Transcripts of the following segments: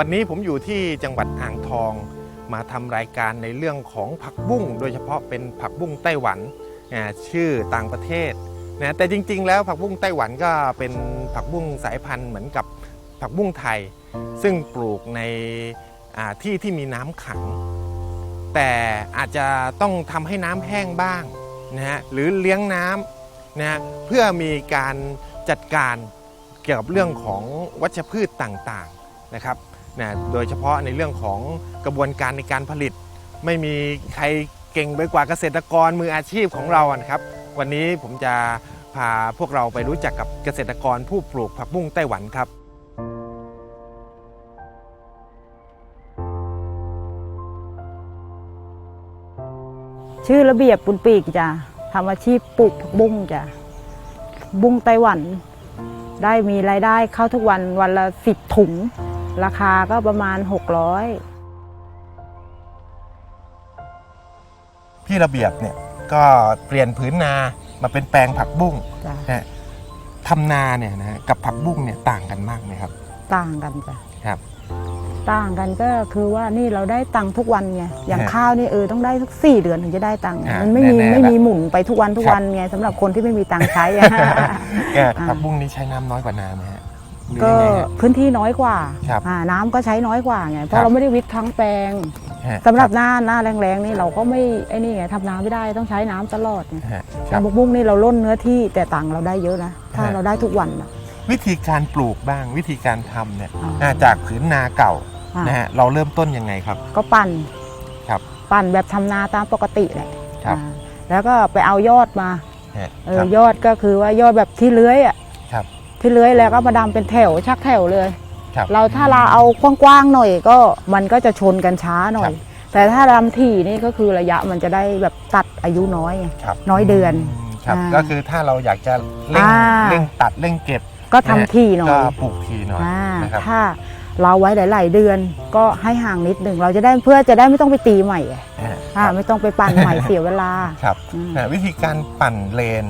วันนี้ผมอยู่ที่จังหวัดอ่างทอง มาทำรายการในเรื่องของผักบุ้ง โดยเฉพาะเป็นผักบุ้งไต้หวันอ่าชื่อต่างประเทศนะแต่จริงๆ แล้วผักบุ้งไต้หวันก็เป็นผักบุ้งสายพันธุ์เหมือนกับผักบุ้งไทย ซึ่งปลูกในที่ที่มีน้ำขัง แต่อาจจะต้องทำให้น้ำแห้งบ้างนะฮะหรือเลี้ยงน้ำนะเพื่อมีการจัดการเกี่ยวกับเรื่องของวัชพืชต่างๆนะครับ นะโดยเฉพาะในเรื่องของกระบวนการในการผลิต ไม่มีใครเก่งไปกว่าเกษตรกรมืออาชีพของเราครับ วันนี้ผมจะพาพวกเราไปรู้จักกับเกษตรกรผู้ปลูกผักบุ้งไต้หวันครับชื่อระเบียบปุนปีกจ้ะทำอาชีพปลูกผักบุ้งจ้ะบุ้งไต้หวัน ได้มีรายได้เข้าทุกวันวันละสิบถุง ราคาก็ประมาณ 600 พี่ระเบียบเนี่ยก็เปลี่ยนผืนนามาเป็นแปลงผักบุ้งจ้ะนะฮะทำนาเนี่ยนะฮะกับผักบุ้งเนี่ยต่างกันมากไหมครับ ต่างกันจ้ะครับ ต่างกันก็คือว่านี่เราได้ตังค์ทุกวันไงอย่างฮะข้าวนี่เออต้องได้สักสี่เดือนถึงจะได้ตังค์อ่ามันไม่มีแน่ๆไม่มีละหมุนไปทุกวันทุกครับวันไงสำหรับคนที่ไม่มีตังค์ใช้อะแกอ่าผักบุ้งนี้ใช้น้ำน้อยกว่านาไหมฮะ หรือก็ยังไงฮะ พื้นที่น้อยกว่าครับอ่าน้ำก็ใช้น้อยกว่าไงเพครัราะบ เราไม่ได้วิทย์ทั้งแปลงฮะสำหรับหน้าหน้าแรงๆนี่เราก็ไม่ไอ้นี่ไงทำน้ำไม่ได้ต้องใช้น้ำตลอดไงฮะคแต่รับบุกบุ้งนี่เราล้นเนื้อที่แต่ตังค์เราได้เยอะนะถ้าฮะ เราได้ทุกวันอะวิธีการปลูกบ้างวิธีการทำเนี่ยอ่า อ่าจากผืนนาเก่าอะนะฮะเราเริ่มต้นยังไงครับ ก็ปั่นครับปั่นแบบทำนาตามปกติแหละครับอ่าแล้วก็ไปเอายอดมาฮะเอคอรับยอดก็คือว่ายอดแบบที่เลื้อยอะครับ ที่เลื้อยแล้วก็มาดำเป็นแถวชักแถวเลย ครับเราถ้าเราเอากว้างๆหน่อยก็มันก็จะชนกันช้าหน่อยครับแต่ถ้าดำถี่นี่ก็คือระยะมันจะได้แบบตัดอายุน้อยไงครับน้อยเดือน มครับอ่าก็คือถ้าเราอยากจะเร่งอ่า เร่งตัดเร่งเก็บก็ทำถี่หน่อก็ยปลูกทีหน่อยอ่านะครับ ถ้าเราไว้หลาย ๆ เดือนก็ให้ห่างนิดหนึ่งเราจะได้เพื่อจะได้ไม่ต้องไปตีใหม่อะฮะอ่าไม่ต้องไปปั่นใหม่เสียเวลาครับอืมนะวิธีการปั่นเลน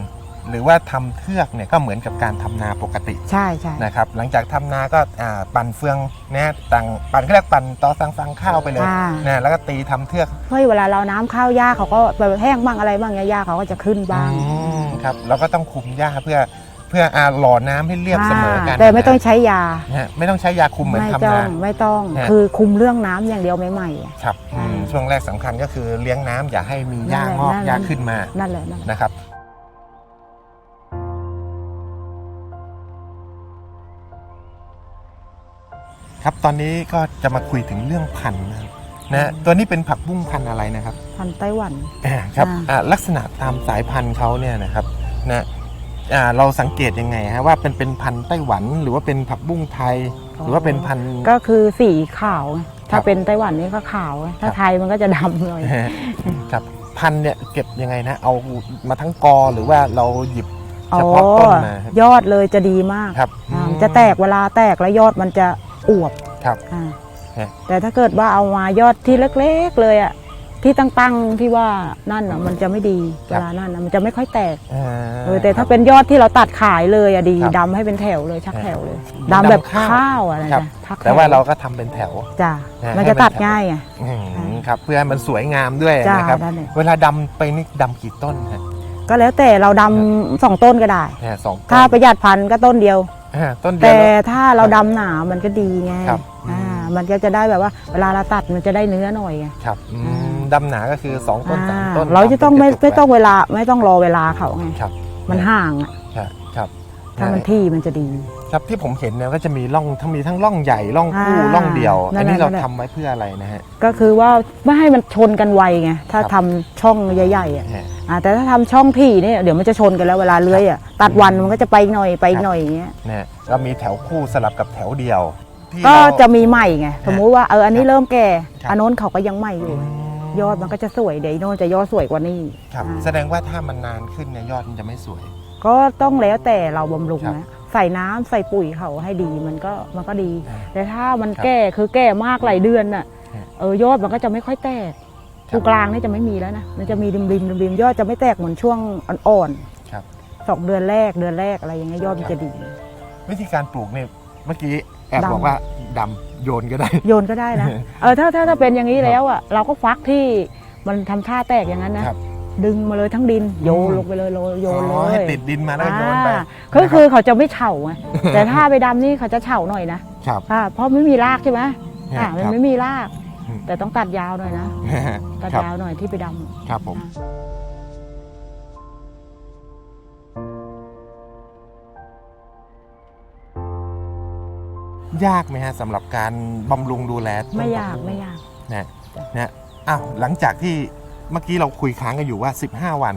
หรือว่าทำเทือกเนี่ยก็เหมือนกับการทำนาปกติใช่ใช่นะครับหลังจากทำนาก็อ่าปั่นเฟืองนะต่างปั่นก็เรียกปั่นต่อสังฟังข้าวไปเลยอ่านะแล้วก็ตีทำเทือกเพราะเวลาเราน้ำข้าวหญ้าเขาก็แบบแห้งบ้างอะไรบ้างเนี่ยหญ้าเขาก็จะขึ้นบ้างอืมครับเราก็ต้องคุมหญ้าเพื่อเพื่ออ่าหล่อน้ำให้เรียบเสมอกันอ่าแต่ไม่ต้องใช้ยานะฮะไม่ต้องใช้ยาคุมเหมือนไม่ทำต้อนางไม่ต้องฮะคือคุมเรื่องน้ำอย่างเดียวใหม่ๆอะครับอืมอ่าช่วงแรกสำคัญก็คือเลี้ยงน้ำอย่าให้มีหญ้านั่นแหละงอกนั่นหญ้าขึ้นมานั่นแหละนั่นแหละนะครับ ครับตอนนี้ก็จะมาคุยถึงเรื่องพันธุ์นะครับนะฮะตัวนี้เป็นผักบุ้งพันธุ์อะไรนะครับพันธุ์ไต้หวัน อ่าครับอ่าอ่าลักษณะตามสายพันธุ์เขาเนี่ยนะครับนะอ่าเราสังเกตยังไงฮะว่าเป็นเป็นพันธุ์ไต้หวันหรือว่าเป็นผักบุ้งไทย หรือว่าเป็นพันธุ์ ก็คือสีขาวไงครัถ้าบเป็นไต้หวันนี่ก็ขาวไงถ้าครับ ไทยมันก็จะดำหน่อย ครับพันธุ์เนี่ยเก็บยังไงนะเอามาทั้งกอหรือว่าเราหยิบ อ๋เฉอพาะต้นมาครับ ยอดเลยจะดีมากครับอ่ามันจะแตกเวลาแตกแล้วยอดมันจะ อวบครับอ่าฮะ แต่ถ้าเกิดว่าเอามายอดที่เล็กๆเลยอะที่ตั้งๆที่ว่านั่นอะมันจะไม่ดีเวลานั่นอะมันจะไม่ค่อยแตกอ่าเออแต่คถ้ารับเป็นยอดที่เราตัดขายเลยอะดีครับดำให้เป็นแถวเลยชักแถวเลยดำดำแบบข้าวข้าวอะไรครับ นะชักถแต่ว่าเราก็ทำเป็นแถว จ้ะนะมันให้จะเป็นตัดแถวง่ายไง อืมครับ เพื่อให้มันสวยงามด้วยจ้านะครับ นั่นเองเวลาดำไปนี่ดำกี่ต้นฮะ ก็แล้วแต่เราดำสองต้นก็ได้อ่าสองต้นถ้าประหยัดพันธุ์ก็ต้นเดียว อ่าต้นเดียวแต่แล้ว ถ้าเราดำหนามันก็ดีไงครับ อ่าอืมมันก็จะได้แบบว่าเวลาเราตัดมันจะได้เนื้อหน่อยไงครับอืมอ่าดำหนาก็คือสองต้นสามอ่าต้นเราจะต้องไม่ดำเป็นไม่ต้องกระจุกเวลาไม่ต้องรอเวลาเขาไง ครับมันห่างอะครับครับ ถ้ามันที่มันจะดี ครับที่ผมเห็นเนี่ยก็จะมีร่องทั้งมีทั้งร่องใหญ่ร่องคู่อ่าร่องเดียว นั่อันนแหละนี้เรานั่นแหละ ทำไว้เพื่ออะไรนะฮะ ก็คือว่าไม่ให้มันชนกันไวไงถ้าครับ ทำช่องใหญ่ๆอะฮะ อ่าแต่ถ้าทำช่องที่เนี่ยเดี๋ยวมันจะชนกันแล้วเวลาเลื้อยอะตัดวันมันก็จะไปหน่อยไปหน่อยอย่างเงี้ยนะฮะเรามีแถวคู่สลับกับแถวเดียวที่ก็เรา จะมีใหม่ไงสมมุติว่าเอออันนี้เริ่มแก่ครับ อันโน้นเขาก็ยังใหม่อยู่อืมยอดมันก็จะสวยเดี๋ยวอีโน้นจะยอดสวยกว่านี้ครับอ่าแสดงว่าถ้ามันนานขึ้นเนี่ยยอดมันจะไม่สวย ก็ต้องแล้วแต่เราบำรุงครับนะ ใส่น้ำใส่ปุ๋ยเขาให้ดีมันก็มันก็ดีอ่าแต่ถ้ามันครับแก่คือแก่มากหลายเดือนน่ะฮะเออยอดมันก็จะไม่ค่อยแตกครัตรบงกลางนี่จะไม่มีแล้วนะมันจะมีริมริมริมริมยอดจะไม่แตกเหมือนช่วงอ่อนครับๆสองเดือนแรกเดือนแรกอะไรอย่างเงี้ยยอดมันจะดี วิธีการปลูกเนี่ยเมื่อกี้แอบดำบอกว่าดำโยนก็ได้ โยนก็ได้นะเออถ้าถ้าถ้าเป็นอย่างนี้แล้วอะเราก็ฟักที่มันทำท่าแตกอย่างนั้นนะครับ ดึงมาเลยทั้งดินโยนอืมลงไปเลยโยนโยนเลอ๋อให้ยติดดินมาแล้วก็โยนไปอ่าก็คือเขาจะไม่เฉาไงแต่ถ้าไปดำนี่เขาจะเฉาหน่อยนะครับอ่าเพราะไม่มีรากใช่ไหมอ่ามันครับไม่มีรากอืมแต่ต้องตัดยาวหน่อยนะตัดครับยาวหน่อยที่ไปดำครับผมยากไหมฮะสำหรับการบำรุงดูแลต้นไม่ยากผับุ้งไม่ยากนะนะอ้าวหลังจากที่ เมื่อกี้เราคุยค้างกันอยู่ว่า 15 วัน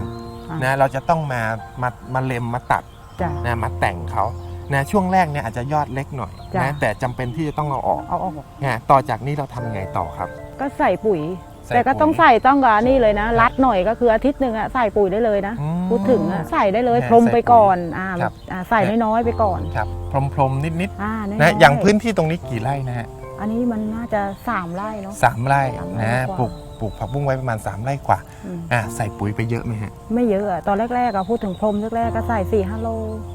อะนะเราจะต้องมามามาเล็มมาตัดจ้ะ นะมาแต่งเขานะช่วงแรกเนี่ยอาจจะยอดเล็กหน่อยจ้ะ นะแต่จำเป็นที่จะต้องเอาออกเอาออก นะต่อจากนี้เราทำยังไงต่อครับ ก็ใส่ปุ๋ยใส่แต่ก็ต้องปุ๋ย ใส่ต้องกับนี่เลยนะ รัดหน่อยก็คืออาทิตย์หนึ่งอะใส่ปุ๋ยได้เลยนะ อืมพูดถึงอะใส่ได้เลยเนี่ยพรมไปก่อนอ่าครับอ่าใส่น้อยๆไปก่อนครับพรมๆนิดอ่าน้ๆๆนะอย่างพื้นที่ตรงนี้กี่ไร่นะฮะอันนี้มันน่าจะสามไร่เนาะ สามไร่สามไร่นะกว่า ปลูก ปลูกผักบุ้งไว้ประมาณ 3 ไร่กว่าอืมอะใส่ปุ๋ยไปเยอะไหมฮะไม่เยอะอะตอนแรกๆอะพูดถึงพรมแรกๆก็ใส่สี่ห้าโล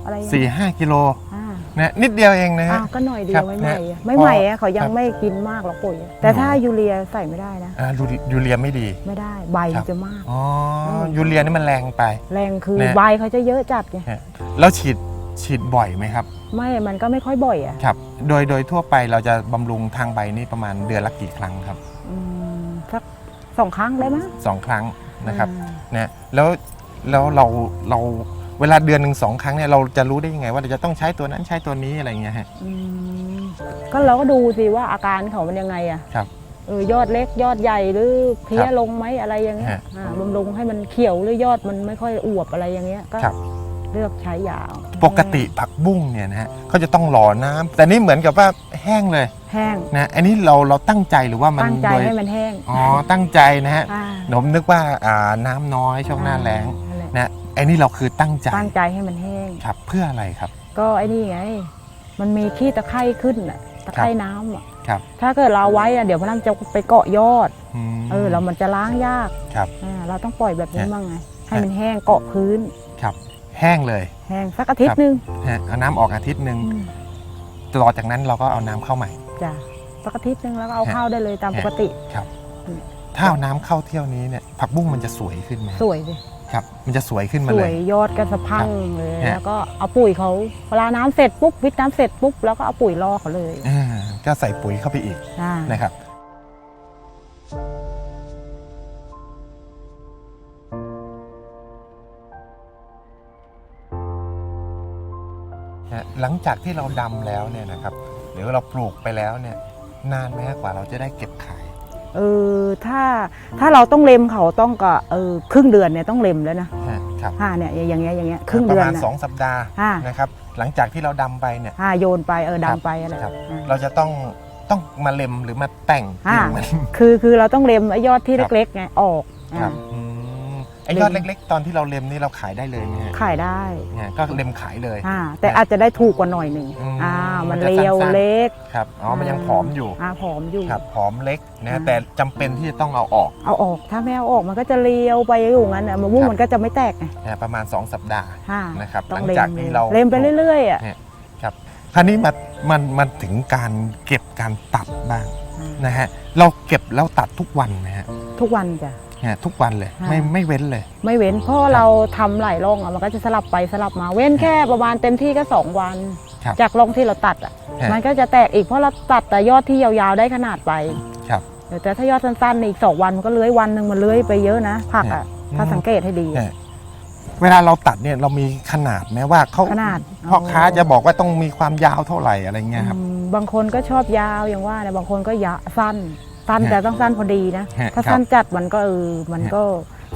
อะไรอย่างสี่เงี้ยห้ากิโลอ่านะนิดเดียวเองนะฮะอ้าวก็หน่อยเดีครัยวบไม่ใหม่เนี่ยอะไม่ใหม่พออะเขายัคงรับไม่กินมากหรอกปุ๋ยแต่ถ้ายูเรียใส่ไม่ได้นะอ่ายูริยูเรียไม่ดีไม่ได้ใบครับจะมากอ๋อมยูเรียนี่มันแรงไป แรงคือเนี่ยใบเขาจะเยอะจัดไงแล้วฉีดฉีดบ่อยไหมครับไม่ มันก็ไม่ค่อยบ่อยอะครับ โดย โดยทั่วไปเราจะบำรุงทางใบนี่ประมาณเดือนละกี่ครั้งครับอืมสัก สองครั้งได้ไหมยสองครั้งนะครับอ่านะแล้วแล้วเราเราเวลาเดือนหนึ่งสองครั้งเนี่ยเราจะรู้ได้ยังไง ว่าเราจะต้องใช้ตัวนั้นใช้ตัวนี้อะไรเงี้ยฮะ อืมก็เราก็ดูสิว่าอาการเขามันยังไงอะครับเออยอดเล็กยอดใหญ่หรือเพลี้ยครับลงไหมอะไรอย่างเงี้ยฮะอ่าบำรุงให้มันเขียวหรือยอดมันไม่ค่อยอวบอะไรอย่างเงี้ยก็ครับ เลือกใช้ยาว ปกติผักบุ้งเนี่ยนะฮะเขาจะต้องหล่อน้ำแต่นี่เหมือนกับว่าแห้งเลยแห้งนะอันนี้เราเราตั้งใจหรือว่ามันตั้งใจโดยให้มันแห้งอ๋อตั้งใจนะฮะอ่าผมนึกว่าอ่าน้ำน้อยช่วงหน้าแล้งนั่นแหละนะไอ้นี่เราคือตั้งใจตั้งใจให้มันแห้ง ครับเพื่ออะไรครับ ก็ไอ้นี่ไง มันมีขี้ตะไคร่ขึ้นอะตะไคร่น้ำอะครับ ถ้าเกิดเราเอาไว้อะเดี๋ยวมันจะไปเกาะยอด ม เออแล้วมันจะล้างยากครับอ่าเราต้องปล่อยแบบนี้ฮะบ้างไง ให้มันแห้งเกาะพื้น ครับแห้งเลย แห้งสักอาทิตย์หนึงฮะเอาน้ำออกอาทิตย์หนึ่งอืมต่อจากนั้นเราก็เอาน้ำเข้าใหม่ จ้ะสักอาทิตย์หนึงแล้วก็เอาฮะ เข้าได้เลยตามปกติ ครับอืม ถ้าเอาน้ำเข้าเที่ยวนี้เนี่ยผักบุ้งมันจะสวยขึ้นไหมสวยสิครับ มันจะสวยขึ้นสมาเลวย ยยอดก็สะพรังเลยฮะ แล้วก็เอาปุ๋ยเขาเวลาน้ำเสร็จปุ๊บวิทน้ำเสร็จปุ๊บแล้วก็เอาปุ๋ยรอเขาเลยอ่าก็ใส่ปุ๋ยเข้าไปอีกอ่านะครับ นะหลังจากที่เราดำแล้วเนี่ยนะครับหรือเราปลูกไปแล้วเนี่ยนานไหมฮะกว่าเราจะได้เก็บขาย เออถ้าถ้าเราต้องเล็มเขาต้องก็เออครึ่งเดือนเนี่ยต้องเล็มแล้วนะฮะครับอ่าเนี่ยอย่างเงี้ยอย่างเงี้ยครึ่งปเดืระอนมาณน่ะ2สัปดาห์อ่านะครับหลังจากที่เราดำไปเนี่ย อ่าโยนไปเออครับ ดำไปอะไรครับอ่า เราจะต้องต้องมาเล็มหรือมาแต่งอ่า กิ่งมัน คือคือเราต้องเล็มไอ้ยอดที่ครับ เล็กๆไงออกอ่าครับอืม ไอ้ยอดเล็ก ๆ ตอนที่เราเล็มนี่เราขายได้เลยไหมฮะขายได้เนี่ยก็เล็มขายเลยอ่าแต่อาจจะได้ถูกกว่าหน่อยหนึ่งอืมอ่ามันมันจะเรียวสั้นๆ เล็กครับอ๋อมันยังผอมอยู่อ่าผอมอยู่ ครับผอมเล็กนะอ่า แต่จำเป็นที่จะต้องเอาออกเอาออกถ้าไม่เอาออกมันก็จะเรียวไปอยู่งั้นน่ะมะม่วงครับมันก็จะไม่แตกไงนะประมาณ 2 สัปดาห์ อ่านะครับต้อหลังงเล็มจากที่เรา เล็มไปเรื่อยๆอะครับคราวนี้มามันมันถึงการเก็บการตัดบ้างอ่านะฮะเราเก็บแล้วตัดทุกวันนะฮะทุกวันจ้ะ เนี่ยทุกวันเลยอ่าไม่ไม่เว้นเลย ไม่เว้นเพราะเราทำหลายร่องอะมันก็จะสลับไปสลับมาเว้นแค่ประมาณเต็มที่ก็สองวัน ครับจากร่องที่เราตัดอะฮะมันก็จะแตกอีกเพราะเราตัดแต่ยอดที่ยาวๆได้ขนาดไป ครับ แต่ถ้ายอดสั้นๆนี่อีกสองวันมันก็เลื้อยวันหนึ่งมันเลื้อยไปเยอะนะผักอะฮะถ้าสังเกตให้ดีฮะเวลาเราตัดเนี่ยเรามีขนาดไหมว่าเขาขนาด พ่อค้าจะบอกว่าต้องมีความยาวเท่าไหร่อะไรเงี้ยครับ อืมบางคนก็ชอบยาวอย่างว่านะบางคนก็ยะสั้น สั้นฮะแต่ต้องสั้นพอดีนะ ฮะถ้าครับสั้นจัดมันก็เออมันก็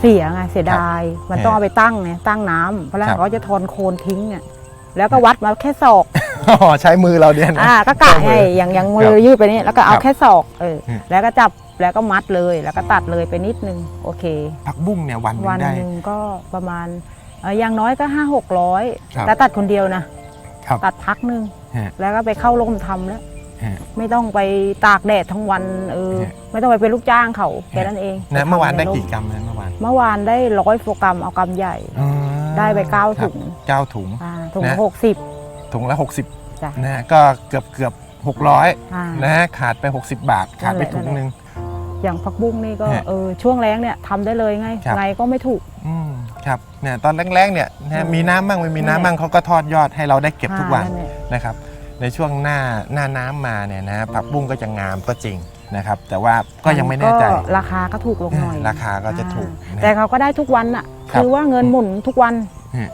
เสียไงเสียดาย มันฮะต้องเอาไปตั้งไงตั้งน้ำเพราะแล้วครับ เขาจะทอนโคนทิ้งอะแล้วก็วัดมาแค่ศอกอ๋อใช้มือเราเนี่ยนะ อ่าก็กะใช้มืไงออย่างอย่างมืครัอบยืดไปนี่แล้วก็เอาครับแค่ศอกเอออืมแล้วก็จับแล้วก็มัดเลยแล้วก็ตัดเลยไปนิดนึงโอเค ผักบุ้งเนี่ยวันหนึวังนได้ หนึ่งก็ประมาณเอ่ออย่างน้อยก็ห้าหกร้อยครับแต่ตัดคนเดียวนะครับตัดพักหนึงฮะ แล้วก็ไปเข้าร่มทำแล้วฮะ ไม่ต้องไปตากแดดทั้งวันเออฮะไม่ต้องไปเป็นลูกจ้างเขาแค่นั้นเองนะเมื่อวานได้ปทำใร่กี่กรัมนะเมื่อวานเมื่อวานได้ร้อยโฟกรัมเอากรัมใหญ่อ๋อได้ไปเก้าครับถุงเก้าถุงอ่าถุงนะหกสิบถุงละ60จ้ะนะฮะก็เกือบเกือบ600อ่านะฮะขาดไป 60 บาท ขาดไปนั่ถุนงแหละหนึ่งอย่างผักบุ้งนี่ก็ฮะเออช่วงแรงเนี่ยทำได้เลยไงครับไงก็ไม่ถูกอืมครับเนี่ยตอนแรกๆเนี่ยนะฮะอืมมีน้ำบ้างไม่มีนั่นแหละน้ำบ้างเขาก็ทอดยอดให้เราได้เก็บทุกวันอ่าแหละนะครับ ในช่วงหน้าหน้าน้ำมาเนี่ยนะผักบุ้งก็จะงามก็จริงนะครับ แต่ว่าก็ยังไม่แน่ใจ ก็ราคาก็ถูกลงหน่อยราคาก็จะถูกอ่านะแต่เขาก็ได้ทุกวันอะ ครับคือว่าเงินหมุนทุกวันอืม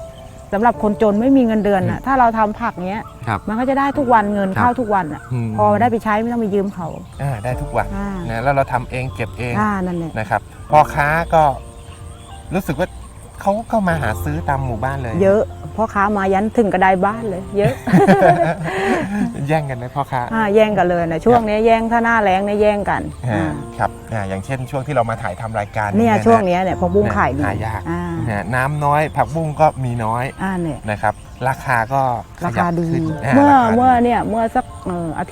สำหรับคนจนไม่มีเงินเดือนอะ ถ้าเราทำผักเนี้ย ครับมันก็จะได้ทุกวันเงินครับ เข้าทุกวันอะ มพอได้ไปใช้ไม่ต้องไปยืมเขาอ่าได้ทุกวันอ่านะแล้วเราทำเองเก็บเองอ่านั่นแหละนะครับพ่อค้าก็รู้สึกว่าเขาก็มาหาซื้อตามหมู่บ้านเลย เยอะพ่อค้ามายันถึงกระไดบ้านเลย เยอะ แย่งกันไหมพ่อค้าอ่าแย่งกันเลยนะช่วงนี้แย่งถ้าหน้าแรงเนี่ยแย่งกันอ่าอ่าครับอ่าอย่างเช่นช่วงที่เรามาถ่ายทำรายการเนี่ยะช่วงเนี้ยเนี่ยพอบุ้งขายดีหายากอ่านะน้ำน้อยผักบุ้งก็มีน้อยอ่าเนี่ยนะครับ ราคาก็ขรายับคาดีขึ้นเมื่อราคาดีเมื่อเนี่ยเมื่อสักเอ่ออาทิตย์